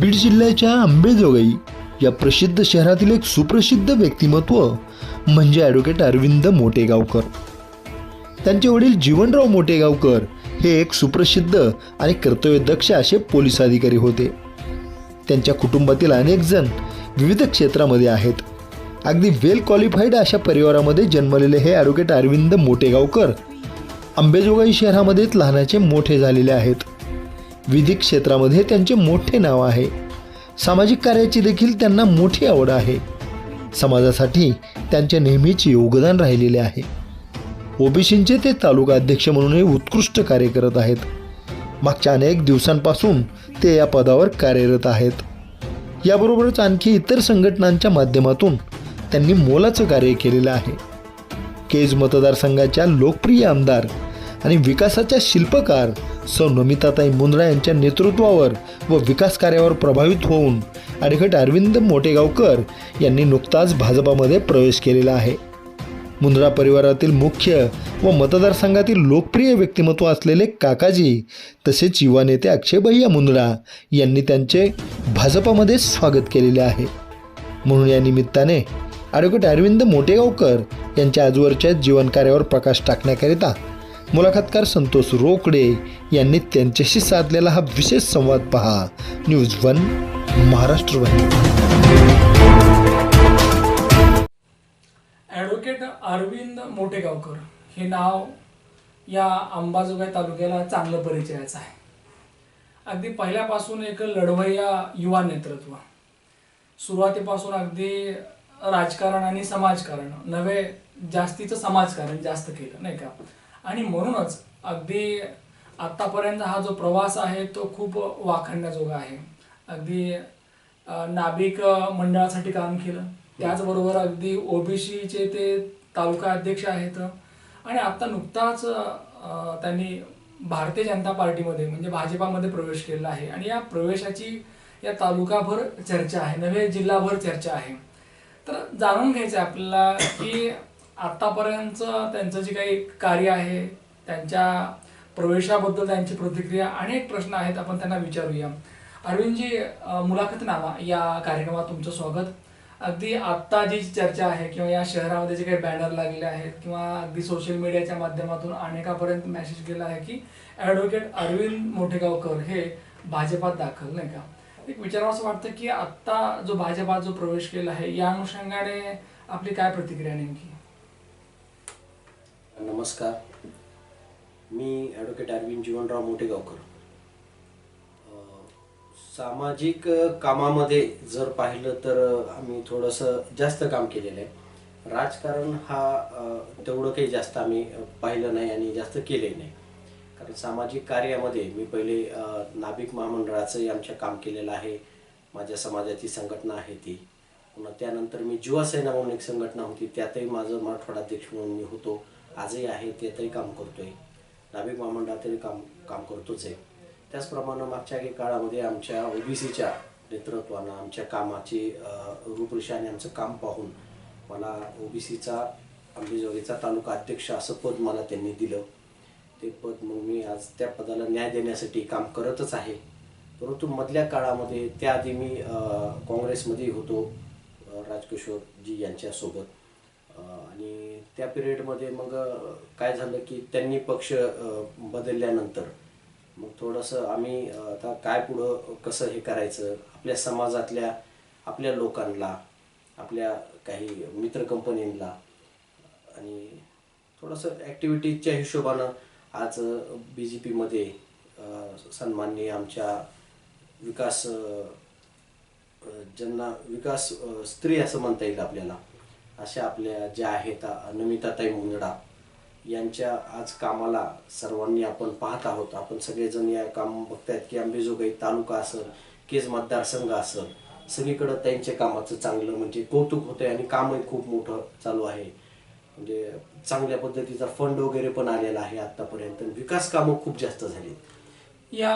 बीड जिल्ह्याच्या आंबेजोगाई या प्रसिद्ध शहरातील एक सुप्रसिद्ध व्यक्तिमत्व म्हणजे ॲडव्होकेट अरविंद मोटेगावकर. त्यांचे वडील जीवनराव मोटेगावकर हे एक सुप्रसिद्ध आणि कर्तव्यदक्ष असे पोलीस अधिकारी होते. त्यांच्या कुटुंबातील अनेक जण विविध क्षेत्रामध्ये आहेत. अगदी वेल क्वालिफाईड अशा परिवारामध्ये जन्मलेले हे ॲडव्होकेट अरविंद मोटेगावकर आंबेजोगाई शहरामध्येच लहानाचे मोठे झालेले आहेत. विधी क्षेत्रामध्ये त्यांचे मोठे नाव आहे. सामाजिक कार्याची देखील त्यांना मोठी आवड आहे. समाजासाठी त्यांचे नेहमीच योगदान राहिलेले आहे. ओबीसींचे ते तालुका अध्यक्ष म्हणूनही उत्कृष्ट कार्य करत आहेत. मागच्या अनेक दिवसांपासून ते या पदावर कार्यरत आहेत. याबरोबरच आणखी इतर संघटनांच्या माध्यमातून त्यांनी मोलाचं कार्य केलेलं आहे. केज मतदारसंघाच्या लोकप्रिय आमदार आणि विकासाच्या शिल्पकार सौ नमिताताई मुंद्रा यांच्या नेतृत्वावर व विकास कार्यावर प्रभावित होऊन ॲडव्होकेट अरविंद मोटेगावकर यांनी नुकताच भाजपामध्ये प्रवेश केलेला आहे. मुंद्रा परिवारातील मुख्य व मतदारसंघातील लोकप्रिय व्यक्तिमत्व असलेले काकाजी तसेच युवा नेते अक्षय भैया मुंद्रा यांनी त्यांचे भाजपामध्ये स्वागत केलेले आहे. म्हणून या निमित्ताने ॲडव्होकेट अरविंद मोटेगावकर यांच्या आजवरच्या जीवनकार्यावर प्रकाश टाकण्याकरिता मुलाखतकार संतोष रोकडे यांनी त्यांच्याशी साधलेला हा विशेष संवाद पहा. News One Maharashtra One. Advocate Arvind Motegaonkar हे नाव या अंबाजोगाई तालुक्याला चांगलं परिचयाचं आहे. अगदी पहिल्यापासून एक लढवय्या युवा नेतृत्व. सुरुवातीपासून अगदी राजकारण आणि समाजकारण. नवे जास्तीचं समाजकारण जास्त केलं नाही का? आणि म्हणूनच अगदी आत्तापर्यंत हा जो प्रवास आहे तो खूप वाखाणण्याजोगा आहे. अगदी नाभिक मंडळासाठी काम केलं. त्याचबरोबर अगदी ओबीसीचे ते तालुका अध्यक्ष आहेत. आणि आता नुकताच त्यांनी भारतीय जनता पार्टीमध्ये म्हणजे भाजपामध्ये प्रवेश केलेला आहे. आणि या प्रवेशाची या तालुकाभर चर्चा आहे. नव्हे जिल्हाभर चर्चा आहे. तर जाणून घ्यायचं आहे आपल्याला की आत्तापर्यंत त्यांचं जे काही कार्य आहे त्यांच्या प्रवेशाबद्दल त्यांची प्रतिक्रिया अनेक प्रश्न आहेत आपण त्यांना विचारूया. अरविंदजी मुलाखतनामा या कार्यक्रमात तुमचं स्वागत. अगदी आत्ता जी चर्चा आहे किंवा या शहरामध्ये जे काही बॅनर लागलेले आहेत किंवा अगदी सोशल मीडियाच्या माध्यमातून अनेकापर्यंत मेसेज गेला आहे की ॲडव्होकेट अरविंद मोठेगावकर हे भाजपात दाखल नाही का? एक विचारावं असं वाटतं की आत्ता जो भाजपात जो प्रवेश केला आहे या अनुषंगाने आपली काय प्रतिक्रिया नेमकी? नमस्कार. मी ॲडव्होकेट अरविंद जीवनराव मोठेगावकर सामाजिक कामामध्ये जर पाहिलं तर आम्ही थोडंसं जास्त काम केलेलं आहे. राजकारण हा तेवढं काही जास्त आम्ही पाहिलं नाही आणि जास्त केले नाही. कारण सामाजिक कार्यामध्ये मी पहिले नाभिक महामंडळाचंही आमच्या काम केलेलं आहे. माझ्या समाजाची संघटना आहे ती. पुन्हा त्यानंतर मी युवासेना म्हणून एक संघटना होती. त्यातही माझं मराठवाडा अध्यक्ष म्हणून मी होतो. आजही आहे ते तरी काम करतोय. नाभिक महामंडळातही काम काम करतोच आहे. त्याचप्रमाणे मागच्या काही काळामध्ये आमच्या ओबीसीच्या नेतृत्वानं आमच्या कामाची रूपरेषा आणि आमचं काम पाहून मला ओबीसीचा अंबेजोगाईचा तालुका अध्यक्ष असं पद मला त्यांनी दिलं. ते पद मग मी आज त्या पदाला न्याय देण्यासाठी काम करतच आहे. परंतु मधल्या काळामध्ये त्याआधी मी काँग्रेसमध्ये होतो राजकिशोरजी यांच्यासोबत. आणि त्या पिरियडमध्ये मग काय झालं की त्यांनी पक्ष बदलल्यानंतर मग थोडंसं आम्ही आता काय पुढं कसं हे करायचं आपल्या समाजातल्या आपल्या लोकांना आपल्या काही मित्र कंपनींना आणि थोडंसं ॲक्टिव्हिटीजच्या हिशोबानं आज बी जे पीमध्ये सन्माननीय आमच्या विकास ज्यांना विकास स्त्री असं म्हणता येईल आपल्याला अशा आपल्या ज्या आहेत नमिताताई मुंदडा यांच्या आज कामाला सर्वांनी आपण पाहत आहोत. आपण सगळेजण या काम बघतायत की अंबेजोगाई तालुका असेल केज मतदारसंघ असेल सगळीकडं त्यांच्या कामाचं चांगलं म्हणजे कौतुक होतंय आणि कामही खूप मोठं चालू आहे. म्हणजे चांगल्या पद्धतीचा फंड वगैरे पण आलेला आहे आतापर्यंत विकास कामं खूप जास्त झालीत. या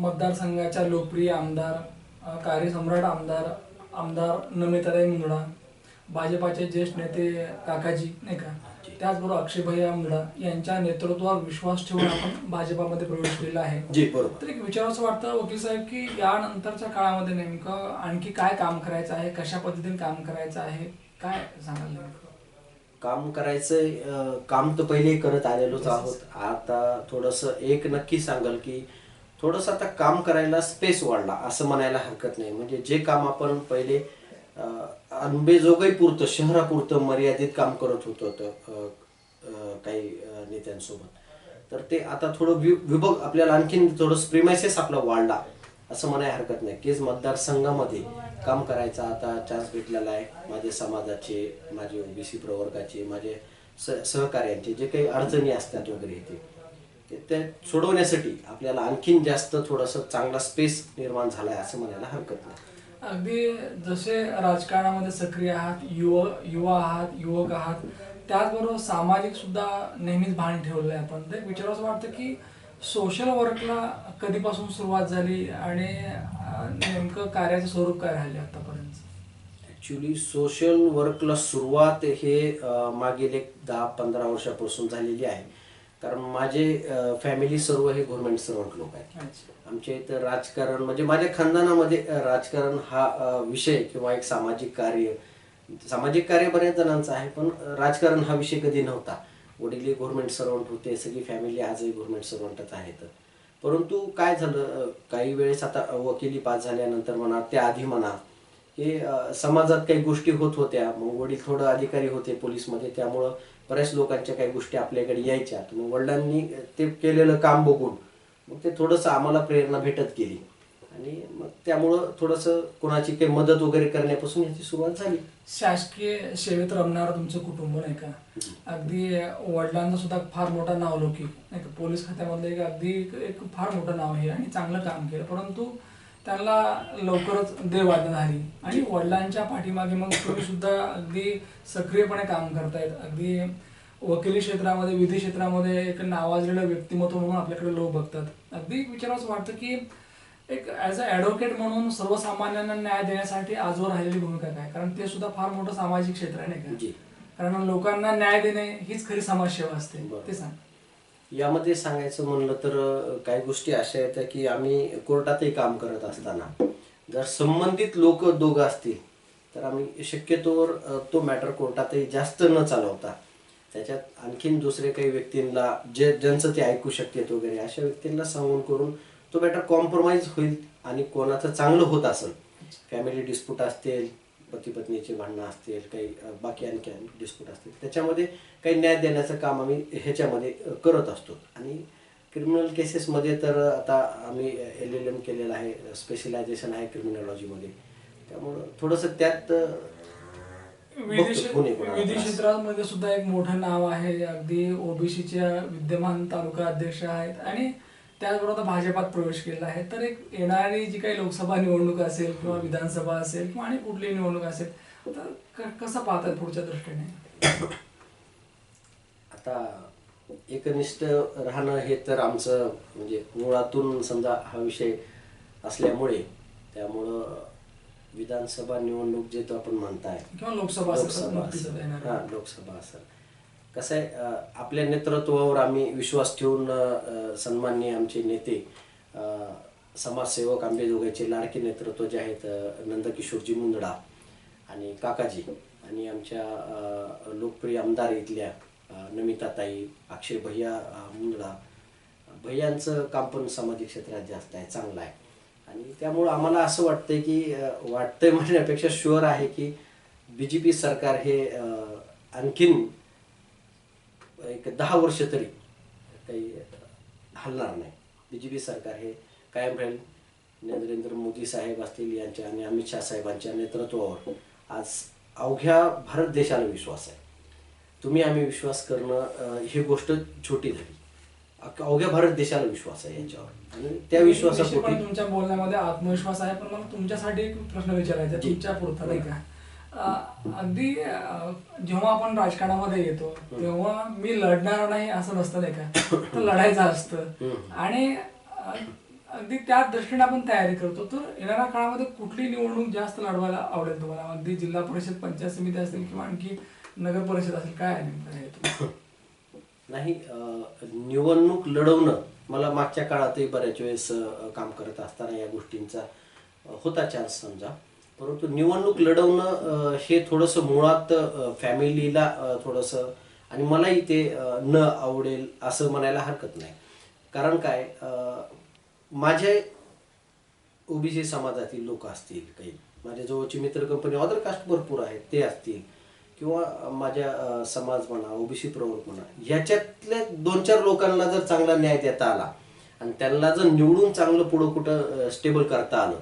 मतदारसंघाच्या लोकप्रिय आमदार कार्यसम्राट आमदार आमदार नमिताताई मुंदडा भाजपाचे ज्येष्ठ नेते काकाजी नाही का? त्याचबरोबर अक्षय भैया मुंडा यांच्या नेतृत्वावर विश्वास ठेवून आपण भाजपामध्ये प्रवेश केलेला आहे. तर एक विचारावं वाटतं वकील साहेब की यानंतरच्या काळामध्ये नेमकं आणखी काय काम करायचं आहे? कशा पद्धतीने काम करायचं आहे? काय सांगाल नेमकं? काम करायचं काम तर पहिले करत आलेलोच आहोत. आता थोडंसं एक नक्की सांगाल की थोडंसं आता काम करायला स्पेस वाढला असं म्हणायला हरकत नाही. म्हणजे जे काम आपण पहिले अं, पुरतं शहरापुरतं मर्यादित काम करत होतो काही नेत्यांसोबत. तर ते आता थोडं वि विभाग आपल्याला आणखीन थोडं स्प्रिमायसेस आपला वाढला असं म्हणायला हरकत नाही. केज मतदारसंघामध्ये काम करायचा आता चान्स भेटलेला आहे. माझ्या समाजाचे माझे ओबीसी प्रवर्गाचे माझे स सहकार्यांचे जे काही अडचणी असतात वगैरे ते त्या ते सोडवण्यासाठी आपल्याला आणखीन जास्त थोडंसं चांगला स्पेस निर्माण झाला आहे असं म्हणायला हरकत नाही. अगदी जसे राजकारणामध्ये सक्रिय आहात युव युवा आहात युवक आहात त्याचबरोबर सामाजिक सुद्धा नेहमीच भान ठेवलं आहे आपण ते विचारावं असं वाटतं की सोशल वर्कला कधीपासून सुरुवात झाली आणि नेमकं कार्याचं स्वरूप काय राहिले आतापर्यंत? ॲक्च्युली सोशल वर्कला सुरुवात हे मागील एक दहा पंधरा वर्षापासून झालेली आहे. कारण माझे फॅमिली सर्व हे गव्हर्नमेंट सर्वंट लोक आहेत. आमच्या इथं राजकारण म्हणजे माझ्या खानदानामध्ये राजकारण हा विषय किंवा एक सामाजिक कार्य सामाजिक कार्य बऱ्याच जणांचं आहे पण राजकारण हा विषय कधी नव्हता. वडील गव्हर्नमेंट सर्वंट होते सगळी फॅमिली आजही गव्हर्नमेंट सर्वंटच आहेत. परंतु काय झालं काही वेळेस आता वकिली पास झाल्यानंतर म्हणा त्याआधी म्हणा हे समाजात काही गोष्टी होत होत्या. मग वडील थोडं अधिकारी होते पोलीसमध्ये त्यामुळं बऱ्याच लोकांच्या काही गोष्टी आपल्याकडे यायच्या. तर मग वडिलांनी ते केलेलं काम बघून मग ते थोडंसं आम्हाला प्रेरणा भेटत गेली. आणि मग त्यामुळं थोडंसं कोणाची काही मदत वगैरे करण्यापासून याची सुरुवात झाली. शासकीय सेवेत रमणारं तुमचं कुटुंब नाही का? अगदी वडिलांचं सुद्धा फार मोठा नावलौकिक. नाही का? पोलीस खात्यामधलं एक अगदी एक- एक फार मोठं नाव आहे आणि चांगलं काम केलं. परंतु त्यांना लवकरच झाली आणि वडिलांच्या पाठीमागे मग तुम्ही सुद्धा अगदी सक्रियपणे काम करतायत. अगदी वकिली क्षेत्रामध्ये विधी क्षेत्रामध्ये एक नावाजलेलं व्यक्तिमत्व म्हणून आपल्याकडे लोक बघतात. अगदी विचारावंच वाटतं की एक ॲज अ ॲडव्होकेट म्हणून सर्वसामान्यांना न्याय देण्यासाठी आजवर राहिलेली भूमिका काय? कारण ते सुद्धा फार मोठं सामाजिक क्षेत्र आहे नाही. का? कारण लोकांना न्याय देणे हीच खरी समाजसेवा असते. ते सांग. यामध्ये सांगायचं म्हणलं तर काही गोष्टी अशा आहेत की आम्ही कोर्टातही काम करत असताना जर संबंधित लोक दोघं असतील तर आम्ही शक्यतोवर तो मॅटर कोर्टातही जास्त न चालवता त्याच्यात आणखीन दुसरे काही व्यक्तींना जे ज्यांचं ते ऐकू शकतात वगैरे अशा व्यक्तींना सांगून करून तो मॅटर कॉम्प्रोमाइज होईल आणि कोणाचं चांगलं होत असेल. फॅमिली डिस्प्यूट असतील पती पत्नीची भांडणं असतील काही बाकी आणखी डिस्प्यूट असतील. त्याच्यामध्ये काही न्याय देण्याचं काम आम्ही ह्याच्यामध्ये करत असतो. आणि क्रिमिनल केसेसमध्ये तर आता आम्ही एल एल एम केलेलं आहे स्पेशलायझेशन आहे क्रिमिनॉलॉजीमध्ये त्यामुळं थोडंसं त्यात विधी. क्षेत्रामध्ये सुद्धा एक मोठं नाव आहे. अगदी ओबीसीच्या विद्यमान तालुका अध्यक्ष आहेत. आणि त्याचबरोबर आता भाजपात प्रवेश केलेला आहे. तर एक येणारी जी काही लोकसभा निवडणूक असेल किंवा विधानसभा असेल किंवा आणि कुठलीही निवडणूक असेल तर कसं पाहतात पुढच्या दृष्टीने? आता एकनिष्ठ राहणं हे तर आमचं म्हणजे मुळातून समजा हा विषय असल्यामुळे त्यामुळं विधानसभा निवडणूक जे तो आपण म्हणताय किंवा लोकसभा लोकसभा असेल. हा लोकसभा असेल. कसं आहे आपल्या नेतृत्वावर आम्ही विश्वास ठेवून सन्माननीय आमचे नेते समाजसेवक आंबेजोगाईचे लाडके नेतृत्व जे आहेत नंदकिशोरजी मुंदडा आणि काकाजी आणि आमच्या लोकप्रिय आमदार इथल्या नमिताताई अक्षय भैया मुंदडा. भैयांचं काम पण सामाजिक क्षेत्रात जास्त आहे चांगलं आहे. आणि त्यामुळं आम्हाला असं वाटतंय की वाटतंय म्हणण्यापेक्षा शुअर आहे की बी जे पी सरकार हे आणखीन एक दहा वर्ष तरी काही हलणार नाही. बी जे पी सरकार हे कायम राहील. नरेंद्र मोदी साहेब असतील यांच्या आणि अमित शहा साहेबांच्या नेतृत्वावर. आज अवघ्या भारत देशाला विश्वास आहे. तुम्ही आम्ही विश्वास करणं ही गोष्ट छोटी झाली. अवघ्या भारत देशाला विश्वास आहे यांच्यावर. आणि त्या विश्वासापोटी निश्चितपणे तुमच्या बोलण्यामध्ये आत्मविश्वास आहे पण मला तुमच्यासाठी एक प्रश्न विचारायचा. तुमच्या पुरता नाही का? अगदी जेव्हा आपण राजकारणामध्ये येतो तेव्हा मी लढणार नाही असं नसतं नाही का? तर लढायचं असतं. आणि अगदी त्या दृष्टीने आपण तयारी करतो. तर येणाऱ्या काळामध्ये कुठली निवडणूक जास्त लढवायला आवडेल तुम्हाला? अगदी जिल्हा परिषद पंचायत समिती असतील किंवा आणखी नगर परिषद असेल काय आहे नाही निवडणूक लढवणं मला मागच्या काळातही बऱ्याच वेळेस काम करत असताना या गोष्टींचा होता चान्स समजा. परंतु निवडणूक लढवणं हे थोडंसं मुळात फॅमिलीला थोडंसं आणि मलाही ते न आवडेल असं म्हणायला हरकत नाही. कारण काय माझे ओबीसी समाजातील लोक असतील काही माझ्या जवळची मित्र कंपनी अदर कास्ट भरपूर आहेत ते असतील किंवा माझ्या समाज म्हणा ओबीसी प्रवर्ग म्हणा ह्याच्यातल्या दोन चार लोकांना जर चांगला न्याय देता आला आणि त्यांना जर निवडून चांगलं पुढं कुठं स्टेबल करता आलं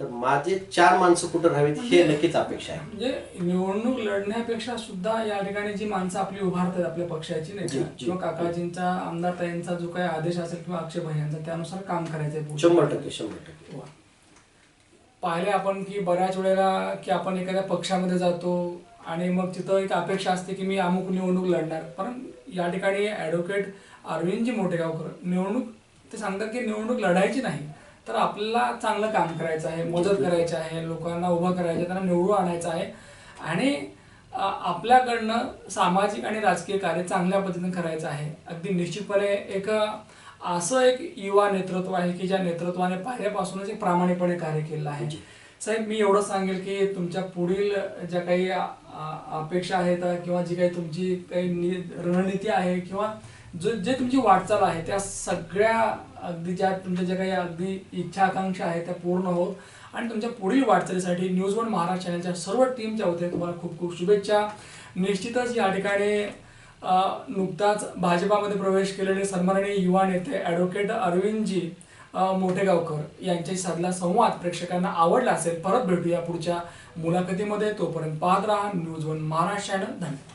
तर माझे चार माणसं कुठं राहावीत हे नक्कीच अपेक्षा आहे म्हणजे निवडणूक लढण्यापेक्षा सुद्धा या ठिकाणी जी माणसं आपली उभारतात आपल्या पक्षाची नाही जी, का? जी. किंवा काकाजींचा आमदार ताईंचा जो काही आदेश असेल किंवा अक्षय भैयांचा त्यानुसार काम करायचंय पुढे. शंभर टक्के शंभर टक्के वा. पाहिले आपण की बऱ्याच वेळेला की आपण एखाद्या पक्षामध्ये जातो आणि मग तिथं एक अपेक्षा असते की मी अमुक निवडणूक लढणार पण या ठिकाणी ॲडव्होकेट अरविंदजी मोठेगावकर निवडणूक ते सांगतात की निवडणूक लढायची नाही तर आपल्याला चांगलं काम करायचं आहे मदत करायची आहे लोकांना उभं करायचं आहे त्यांना निवडून आणायचं आहे. आणि आपल्याकडनं सामाजिक आणि राजकीय कार्य चांगल्या पद्धतीने करायचं आहे. अगदी निश्चितपणे एक असं एक युवा नेतृत्व आहे की ज्या नेतृत्वाने पहिल्यापासूनच एक प्रामाणिकपणे कार्य केलं आहे. साहेब मी एवढं सांगेल की तुमच्या पुढील ज्या काही अपेक्षा आहेत किंवा जी काही तुमची काही नि- रणनीती आहे किंवा जो जे तुमची वाटचाल आहे त्या सगळ्या अगदी ज्या तुमच्या ज्या काही अगदी इच्छा आकांक्षा आहेत त्या पूर्ण होत. आणि तुमच्या पुढील वाटचालीसाठी न्यूज वन महाराष्ट्र चॅनलच्या सर्व टीमच्या वतीने तुम्हाला खूप खूप शुभेच्छा. निश्चितच या ठिकाणी नुकताच भाजपामध्ये प्रवेश केलेले सन्माननीय युवा नेते ॲडव्होकेट अरविंदजी मोठेगावकर यांच्याशी साधला संवाद प्रेक्षकांना आवडला असेल परत भेटूया पुढच्या मुलाखतीमध्ये. तोपर्यंत पाहत राहा न्यूज वन महाराष्ट्र चॅनल धन्यवाद.